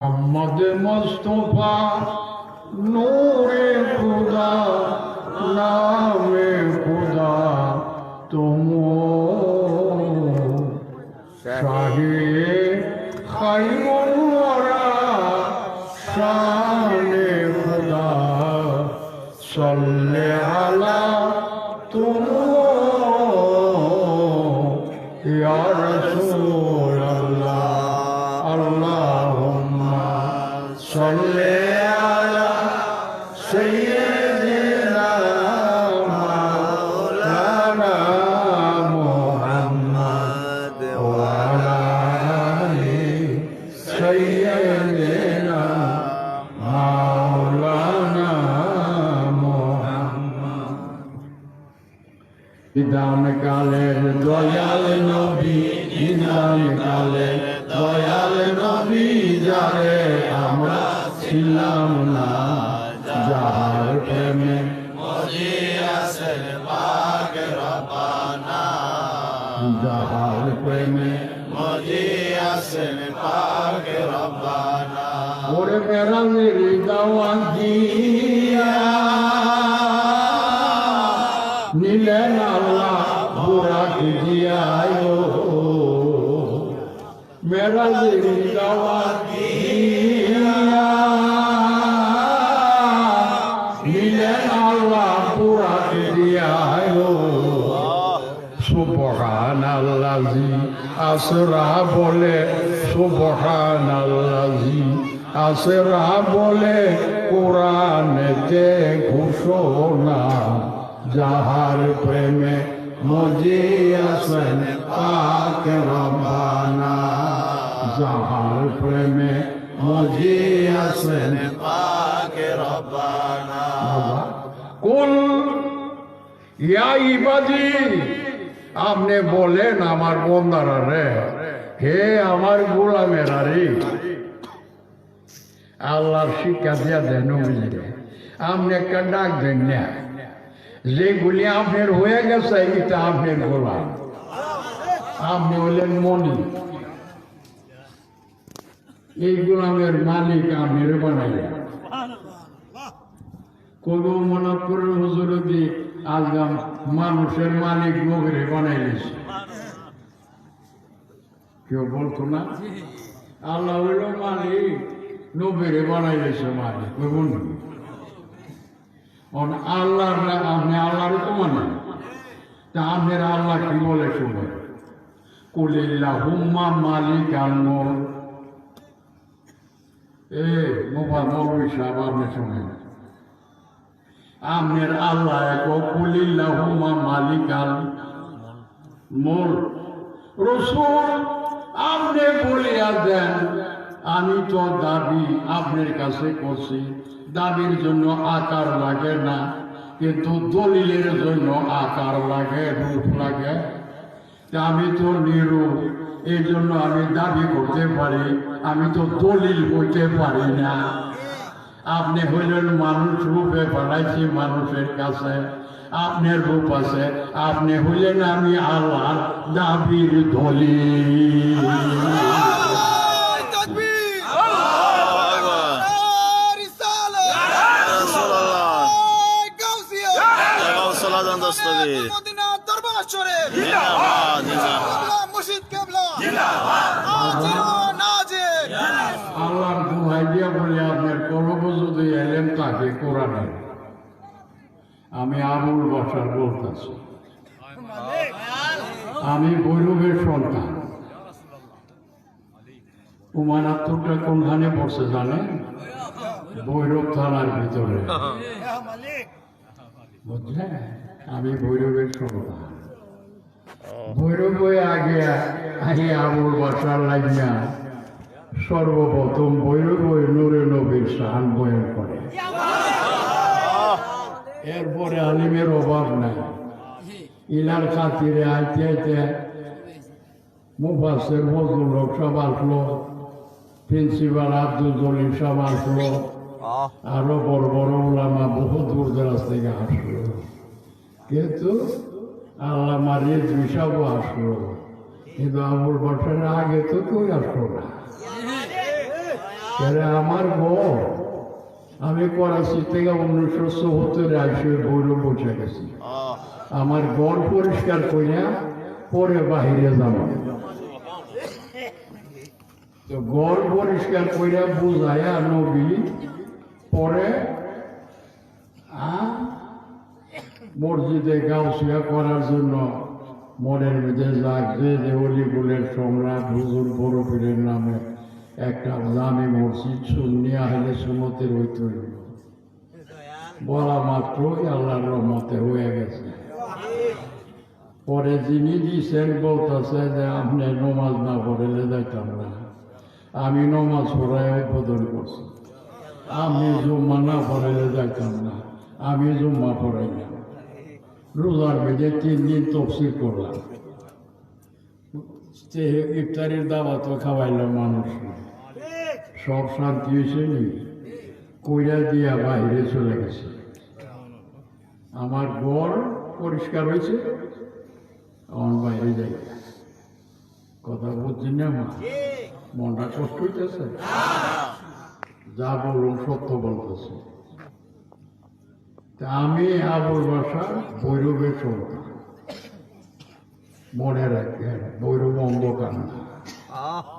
মোহাম্মদ মোস্তফা, নূরে খুদা, নামে খুদা তুমো শাহে ওয়ারা শানে খুদা, সাল্লে আলা তুমো ইয়া বিধান কালের দয়াল নবী বিধান কালের ছিলাম না যাহার প্রেমে। যাহার প্রেমে। ওরে মেরাজের দাওয়া দিয়া। নিলেন আল্লাহ বুড়াক জিয়ায় মেরাজের দাওয়া দিয়া। সুবহান আল্লাহি আসরা বলে সুবহান আল্লাহি আসরা বলে কোরআনেতে ঘোষণা, যাহার প্রেমে মজি আসেন পাক রব্বানা, যাহার প্রেমে মজি আসেন বাবা কুল ইয়া ইবাদি আপনি বলেন আমার বন্দারা রে। হে আমার গোলামেরা রে। আল্লাহর শিক্ষা দিয়া দেন আপনি একটা ডাক দেন না। যেগুলি আপনার হয়ে গেছে এটা আপনার গোলাম। আপনি হলেন মনি। এই গোলামের মালিক আপনার বানাইলেন। কোন মনে করে হুজুর দি আজকাল মানুষের মালিক নগরে বানাইলিস কেউ বলতো না? আল্লাহ হইল মালিক, নবীরে বানাইলিস মালিক। ওই বন্ধু। আল্লাহর আপনি আল্লাহর তো মানে তা আপনার আল্লাহ কি বলে শুনে? কুলিল্লা হুম্মা মালিক আল্মর এ মোবাইল মৌলী সাহেব, আপনি শুনেন। আমের আল্লাহ কুলিল্লাহুমা মালিকাল মোর রসুল আপনি বলিয়া দেন, আমি তো দাবি আপনার কাছে করছি। দাবির জন্য আকার লাগে না, কিন্তু দলিলের জন্য আকার লাগে, রূপ লাগে। আমি তো নিরূপ এই জন্য আমি দাবি করতে পারি। আমি তো দলিল করতে পারি না। আপনি হইলেন মানুষ রূপে পাঠাইছি মানুষের কাছে। আপনার রূপ আছে আপনি হইলেন আমি আল্লাহর দাবির ধলি দরবার চরে মুর্শিদ কেবলা। আল্লাহর দোহাই দিয়া বলে, আপনার কলব যদি এলেন, তাকে কোরআনে আমি আবুল বসার বলতেছি। আমি বৈরবের সন্তান। উমানাত্তরটা কোনখানে পড়ছে জানেন ভৈরব থানার ভিতরে। বুঝলেন? আমি ভৈরবের সন্তান। ভৈরব আগে আগে আবুল বসার লাগিয়া সর্বপ্রথম ওই নূরে নবীর শান বয়ন করে। এরপরে আলিমের অভাব নাই। ইলার খাতিরে আইতে আইতে মুফাসের ফজলুল হক সব আসলো, প্রিন্সিপাল আব্দুল জলিম সব আসলো, আরও বড় বড় ওলামা বহু দূর দরাজ থেকে আসলো। কিন্তু আল্লাহ মারিয়ে দুইসাবও আসলো। কিন্তু আবুল বছরের আগে তো কেউ আসলো না। আমার ঘর আমি করাচি থেকে উনিশশো চৌহত্তরে আসে বৈরব বসে গেছি। আমার ঘর পরিষ্কার করিয়া পরে বাহিরে যাব। তো ঘর পরিষ্কার করিয়া বুঝাইয়া নবী, পরে মসজিদে গাউসিয়া করার জন্য মনের মধ্যে লাগছে যে অলিগুলের সম্রাট হুজুর বড় পীরের নামে একটা জামে মসজিদ শুনিয়ে আহলে সুমতের হইতে হইল বলা মাত্রই আল্লাহর রহমতে হয়ে গেছে। পরে যিনি দিয়েছেন বলতেছে যে, আপনি নমাজ না পড়লে যাইতাম না। আমি নমাজ পড়ায় উদ্বোধন করছি। আমি জুম্মা না পড়াইলে যাইতাম না। আমি জুম্মা পড়াই না রোজার বেজে তিন দিন তফসিল করলাম। ইফতারির দাওয়াতও খাওয়াইলাম মানুষ। সব শান্তি হয়েছে নি? কইরা দিয়া বাইরে চলে গেছে। আমার ঘর পরিষ্কার হয়েছে আমার বাইরে যাই। কথা বুঝছি না মা? মনটা কষ্ট হইতেছে? যা বললাম সত্য বলতেছে। আমি আবুল বাসা ভৈরবের সন্তান। মনে রাখবেন ভৈরব অন্ধকার না আহ